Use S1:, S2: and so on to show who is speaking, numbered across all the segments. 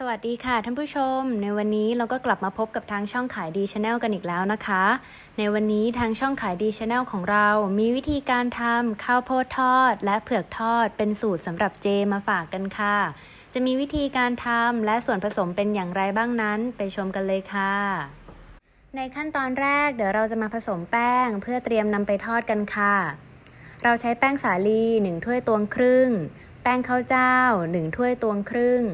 S1: สวัสดีค่ะท่านผู้ชม ในวันนี้เราก็กลับมาพบกับทางช่องขายดีชาแนลกันอีกแล้วนะคะ ในวันนี้ทางช่องขายดีชาแนลของเรา มีวิธีการทำข้าวโพดทอด และเผือกทอด เป็นสูตรสำหรับเจมาฝากกันค่ะ จะมีวิธีการทำและส่วนผสมเป็นอย่างไรบ้างนั้น ไปชมกันเลยค่ะ ในขั้นตอนแรกเดี๋ยวเราจะมาผสมแป้ง เพื่อเตรียมนำไปทอดกันค่ะ เราใช้แป้งสาลี1ถ้วยตวงครึ่ง แป้งข้าวเจ้า 1 ถ้วยตวงครึ่ง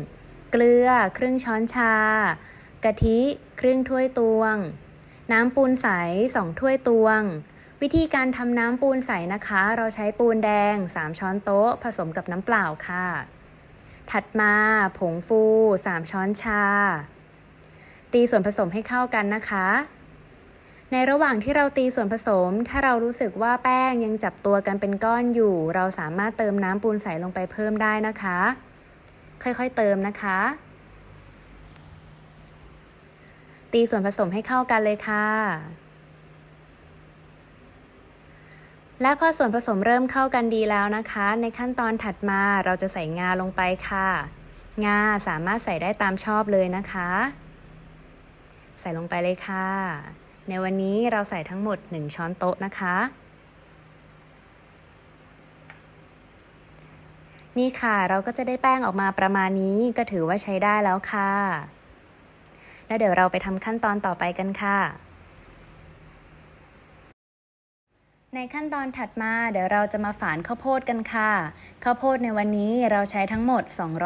S1: เกลือครึ่งช้อนชา กะทิครึ่งถ้วยตวง น้ำปูนใส2ถ้วยตวง วิธีการทำน้ำปูนใสนะคะ เราใช้ปูนแดง 3 ช้อนโต๊ะ ผสมกับน้ำเปล่าค่ะ ถัดมาผงฟู 3 ช้อนชา ตีส่วนผสมให้เข้ากันนะคะในระหว่างที่เราตีส่วนผสม ถ้าเรารู้สึกว่าแป้งยังจับตัวกันเป็นก้อนอยู่ เราสามารถเติมน้ำปูนใสลงไปเพิ่มได้นะคะ ค่อยๆเติมนะคะ ตีส่วนผสมให้เข้ากันเลยค่ะ และพอส่วนผสมเริ่มเข้ากันดีแล้วนะคะ ในขั้นตอนถัดมาเราจะใส่งาลงไปค่ะ งาสามารถใส่ได้ตามชอบเลยนะคะ ใส่ลงไปเลยค่ะ ในวันนี้เราใส่ทั้งหมด 1 ช้อนโต๊ะนะคะ นี่ค่ะเราก็จะได้แป้งออกมาประมาณนี้ก็ถือว่าใช้ได้แล้วค่ะ แล้วเดี๋ยวเราไปทำขั้นตอนต่อไปกันค่ะ ในขั้นตอนถัดมาเดี๋ยวเราจะมาฝานข้าวโพดกันค่ะ ข้าวโพดในวันนี้เราใช้ทั้งหมด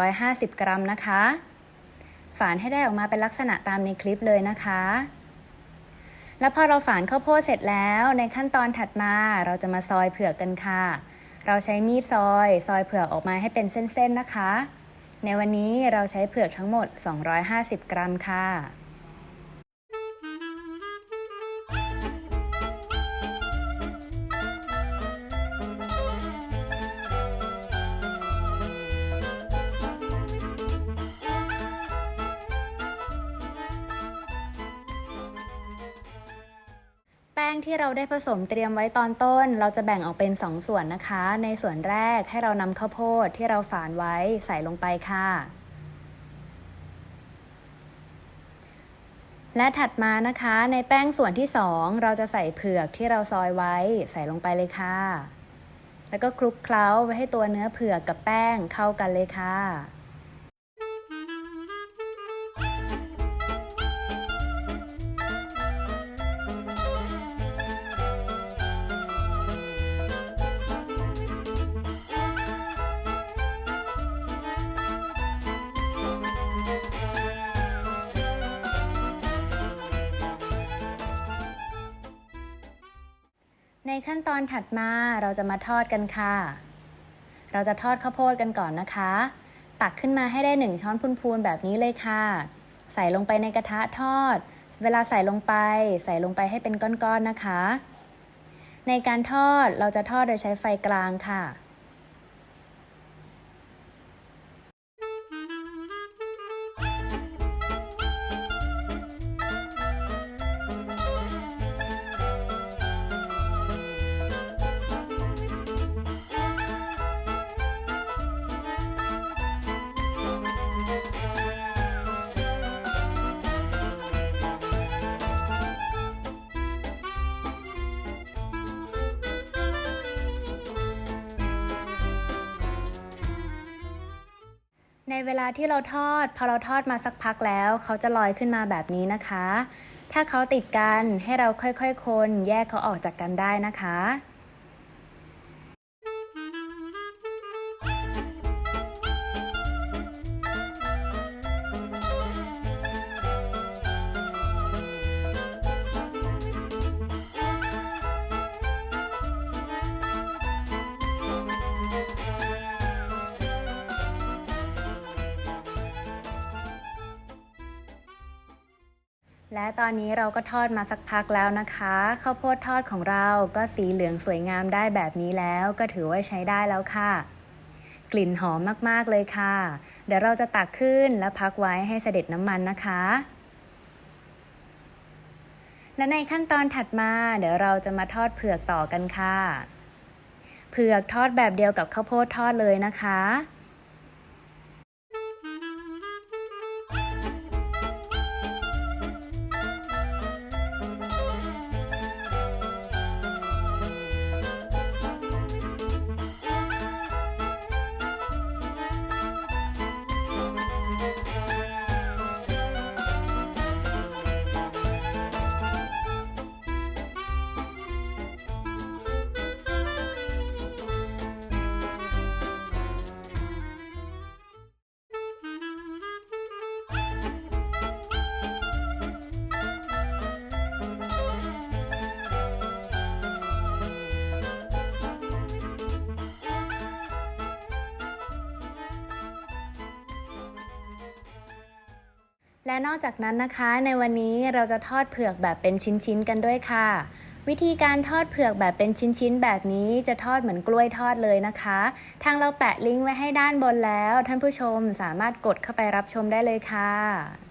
S1: 250 กรัมนะคะ ฝานให้ได้ออกมาเป็นลักษณะตามในคลิปเลยนะคะแล้วพอเราฝานข้าวโพดเสร็จแล้ว ในขั้นตอนถัดมาเราจะมาซอยเผือกกันค่ะ เราใช้มีดซอย ซอยเผือกออกมาให้เป็นเส้นๆนะคะ ในวันนี้เราใช้เผือกทั้งหมด 250 กรัมค่ะ แป้งที่เราได้ผสมเตรียมไว้ตอนต้น เราจะแบ่งออกเป็น 2 ส่วนนะคะ ในส่วนแรกให้เรานำข้าวโพดที่เราฝานไว้ใส่ลงไปค่ะ และถัดมานะคะ ในแป้งส่วนที่ 2 เราจะใส่เผือกที่เราซอยไว้ใส่ลงไปเลยค่ะ แล้วก็คลุกเคล้าไว้ให้ตัวเนื้อเผือกกับแป้งเข้ากันเลยค่ะ ในขั้นตอนถัดมาเราจะมาทอดกันค่ะ เราจะทอดข้าวโพดกันก่อนนะคะ ตักขึ้นมาให้ได้หนึ่งช้อนพูนๆแบบนี้เลยค่ะ ใส่ลงไปในกระทะทอด เวลาใส่ลงไป ใส่ลงไปให้เป็นก้อนๆนะคะ ในการทอดเราจะทอดโดยใช้ไฟกลางค่ะ ในเวลาที่เราทอด พอเราทอดมาสักพักแล้ว เขาจะลอยขึ้นมาแบบนี้นะคะ ถ้าเขาติดกันให้เราค่อยๆคน แยกเขาออกจากกันได้นะคะ และตอนนี้เราก็ทอดมาสักพักแล้วนะคะข้าวโพดทอดของเราก็สีเหลืองสวยงามได้แบบนี้แล้ว ก็ถือว่าใช้ได้แล้วค่ะ กลิ่นหอมมากๆเลยค่ะ เดี๋ยวเราจะตักขึ้นและพักไว้ให้เสด็จน้ำมันนะคะ และในขั้นตอนถัดมาเดี๋ยวเราจะมาทอดเผือกต่อกันค่ะ เผือกทอดแบบเดียวกับข้าวโพดทอดเลยนะคะ และนอกจากนั้นนะคะในวันนี้เราจะทอดเผือกแบบเป็นชิ้นๆกันด้วยค่ะ วิธีการทอดเผือกแบบเป็นชิ้นๆ แบบนี้จะทอดเหมือนกล้วยทอดเลยนะคะ ทางเราแปะลิงก์ไว้ให้ด้านบนแล้ว ท่านผู้ชมสามารถกดเข้าไปรับชมได้เลยค่ะ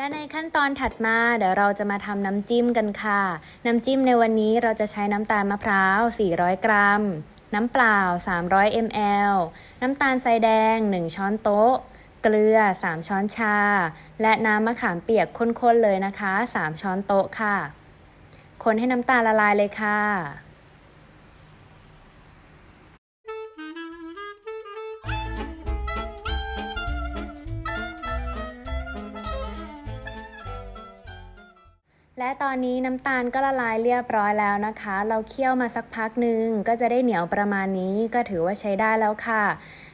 S1: และในขั้นตอนถัดมาเดี๋ยวเราจะมาทำน้ำจิ้มกันค่ะ น้ำจิ้มในวันนี้เราจะใช้น้ำตาลมะพร้าว 400 กรัม น้ำเปล่า 300 ml น้ำตาลทรายแดง 1 ช้อนโต๊ะ เกลือ 3 ช้อนชา และน้ำมะขามเปียกข้นๆเลยนะคะ 3 ช้อนโต๊ะค่ะ คนให้น้ำตาลละลายเลยค่ะ และตอนนี้น้ำตาลก็ละลายเรียบร้อยแล้วนะคะ เราเคี่ยวมาสักพักหนึ่งก็จะได้เหนียวประมาณนี้ก็ถือว่าใช้ได้แล้วค่ะ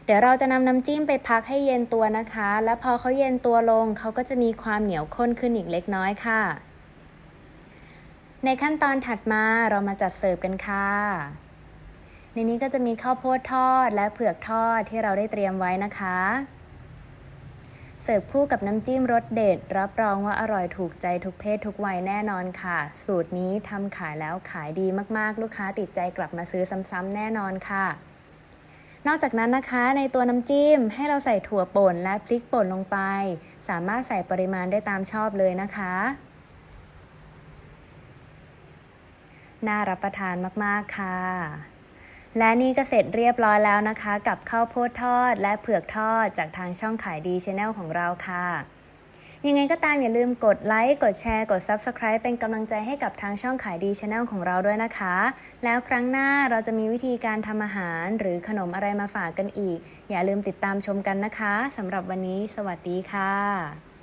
S1: เดี๋ยวเราจะนำน้ำจิ้มไปพักให้เย็นตัวนะคะ และพอเขาเย็นตัวลงเขาก็จะมีความเหนียวข้นขึ้นอีกเล็กน้อยค่ะ ในขั้นตอนถัดมาเรามาจัดเสิร์ฟกันค่ะ ในนี้ก็จะมีข้าวโพดทอดและเผือกทอดที่เราได้เตรียมไว้นะคะ เสิร์ฟคู่กับน้ำจิ้มรสเด็ด รับรองว่าอร่อยถูกใจทุกเพศทุกวัยแน่นอนค่ะ สูตรนี้ทำขายแล้วขายดีมากๆ ลูกค้าติดใจกลับมาซื้อซ้ำๆแน่นอนค่ะ นอกจากนั้นนะคะในตัวน้ำจิ้มให้เราใส่ถั่วป่นและพริกป่นลงไป สามารถใส่ปริมาณได้ตามชอบเลยนะคะ น่ารับประทานมากๆค่ะ และนี่ก็เสร็จเรียบร้อยแล้วนะคะ กับข้าวโพดทอด และเผือกทอดจากทางช่องขายดีช anel ของเราค่ะ ยังไงก็ตามอย่าลืมกดไลค์ กดแชร์ กด Subscribe เป็นกำลังใจให้กับทางช่องขายดีช anel ของเราด้วยนะคะ แล้วครั้งหน้าเราจะมีวิธีการทำอาหารหรือขนมอะไรมาฝากกันอีก อย่าลืมติดตามชมกันนะคะสำหรับวันนี้ สวัสดีค่ะ